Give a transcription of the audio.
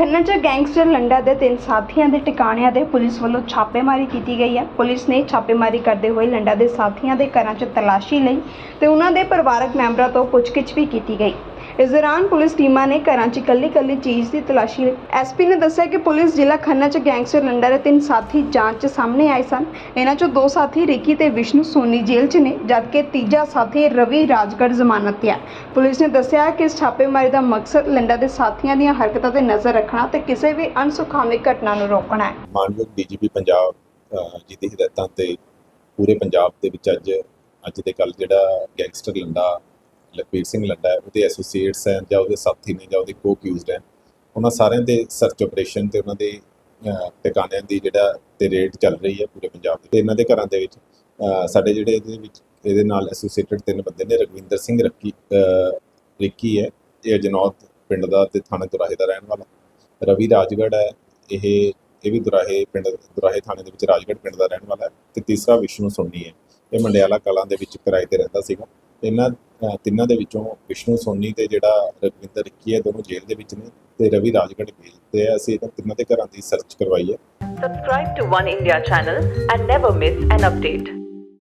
ਖੰਨਾ 'ਚ ਗੈਂਗਸਟਰ ਲੰਡਾ ਦੇ ਤਿੰਨ ਸਾਥੀਆਂ ਦੇ ਟਿਕਾਣਿਆਂ ਤੇ ਪੁਲਿਸ ਵੱਲੋਂ ਛਾਪੇਮਾਰੀ ਕੀਤੀ ਗਈ ਹੈ। ਪੁਲਿਸ ਨੇ ਛਾਪੇਮਾਰੀ ਕਰਦੇ ਹੋਏ ਲੰਡਾ ਦੇ ਸਾਥੀਆਂ ਦੇ ਘਰਾਂ 'ਚ ਤਲਾਸ਼ੀ ਲਈ ਤੇ ਉਹਨਾਂ ਦੇ ਪਰਿਵਾਰਕ ਮੈਂਬਰਾਂ ਤੋਂ ਪੁੱਛਗਿੱਛ ਵੀ ਕੀਤੀ ਗਈ। ਇਸ ਦੌਰਾਨ ਪੁਲਿਸ ਟੀਮਾਂ ਨੇ ਘਰਾਂ 'ਚ ਇਕੱਲੀ-ਇਕੱਲੀ ਚੀਜ਼ ਦੀ ਤਲਾਸ਼ੀ ਲਈ। ਐਸਪੀ ਨੇ ਦੱਸਿਆ ਕਿ ਪੁਲਿਸ ਜ਼ਿਲ੍ਹਾ ਖੰਨਾ 'ਚ ਗੈਂਗਸਟਰ ਲੰਡਾ ਦੇ ਤਿੰਨ ਸਾਥੀ ਜਾਂਚ 'ਚ ਸਾਹਮਣੇ ਆਏ ਸਨ। ਇਹਨਾਂ 'ਚੋਂ ਦੋ ਸਾਥੀ ਰਿੱਕੀ ਤੇ ਵਿਸ਼ਨੂੰ ਸੋਨੀ ਜੇਲ੍ਹ 'ਚ ਨੇ, ਜਦਕਿ ਤੀਜਾ ਸਾਥੀ ਰਵੀ ਰਾਜਗੜ੍ਹ ਜ਼ਮਾਨਤ ਤੇ ਹੈ ਪੁਲਿਸ ਨੇ ਦੱਸਿਆ ਕਿ ਇਸ ਛਾਪੇਮਾਰੀ ਦਾ ਮਕਸਦ ਲੰਡਾ ਦੇ ਸਾਥੀਆਂ ਦੀਆਂ ਹਰਕਤਾਂ ਤੇ ਨਜ਼ਰ ਰੱਖਣਾ ਤੇ ਕਿਸੇ ਵੀ ਅਣਸੁਖਾਵੀ ਘਟਨਾ ਨੂੰ ਰੋਕਣਾ ਹੈ। ਮਾਨਯੋਗ ਡੀਜੀਪੀ ਪੰਜਾਬ ਜੀ ਦੀ ਹਦਾਇਤਾਂ ਤੇ ਪੂਰੇ ਪੰਜਾਬ ਦੇ ਵਿੱਚ ਅੱਜ ਅੱਜ ਦੇ ਕੱਲ ਜਿਹੜਾ ਗੈਂਗਸਟਰ ਲੰਡਾ ਲਖਬੀਰ ਸਿੰਘ ਲੰਡਾ ਉਹਦੇ ਐਸੋਸੀਏਟਸ ਹੈ ਜਾਂ ਉਹਦੇ ਸਾਥੀ ਨੇ ਜਾਂ ਉਹਦੇ ਕੋ ਅਕਿਊਜ਼ਡ ਹੈ। ਉਹਨਾਂ ਸਾਰਿਆਂ ਦੇ ਸਰਚ ਆਪਰੇਸ਼ਨ ਤੇ ਉਹਨਾਂ ਦੇ ਟਿਕਾਣਿਆਂ ਦੀ ਜਿਹੜਾ ਤੇ ਰੇਟ ਚੱਲ ਰਹੀ ਹੈ ਪੂਰੇ ਪੰਜਾਬ ਦੇ ਤੇ ਇਹਨਾਂ ਦੇ ਘਰਾਂ ਦੇ ਵਿੱਚ ਸਾਡੇ ਜਿਹੜੇ ਇਹਦੇ ਵਿੱਚ ਇਹਦੇ ਨਾਲ ਐਸੋਸੀਏਟਡ ਤਿੰਨ ਬੰਦੇ ਨੇ ਰਗਵਿੰਦਰ ਸਿੰਘ ਰੱਕੀ ਅਹ, ਰਿੱਕੀ ਹੈ ਇਹ ਜਨੌਤ ਪਿੰਡ ਦਾ ਤੇ ਥਾਣੇ ਦੁਰਾਹੇ ਦਾ ਰਹਿਣ ਵਾਲਾ। ਰਵੀ ਰਾਜਗੜ੍ਹ ਹੈ ਇਹ ਇਹ ਵੀ ਦੁਰਾਹੇ ਪਿੰਡ ਦੁਰਾਹੇ ਥਾਣੇ ਦੇ ਵਿੱਚ ਰਾਜਗੜ੍ਹ ਪਿੰਡ ਦਾ ਰਹਿਣ ਵਾਲਾ ਹੈ। ਤੇ ਤੀਸਰਾ ਵਿਸ਼ਨੂੰ ਸੋਨੀ ਹੈ ਇਹ ਮੰਡਿਆਲਾ ਕਲਾਂ ਦੇ ਵਿੱਚ ਕਿਰਾਏ ਤੇ ਰਹਿੰਦਾ ਸੀਗਾ। ਇਹਨਾਂ ਤਿੰਨਾਂ ਦੇ ਵਿੱਚੋਂ ਵਿਸ਼ਨੂੰ, ਸੋਨੀ ਤੇ ਜਿਹੜਾ ਰਵਿੰਦਰ ਇੱਕੀ ਹੈ ਦੋਨੋਂ ਜੇਲ੍ਹ ਦੇ ਵਿੱਚ ਨੇ ਤੇ ਰਵੀ ਰਾਜਗੜ੍ਹ ਜੇਲ੍ਹ ਤੇ ਹੈ। ਅਸੀਂ ਇਹਨਾਂ ਤਿੰਨਾਂ ਦੇ ਘਰਾਂ ਦੀ ਸਰਚ ਕਰਵਾਈ ਹੈ Subscribe to One India channel and never miss an update.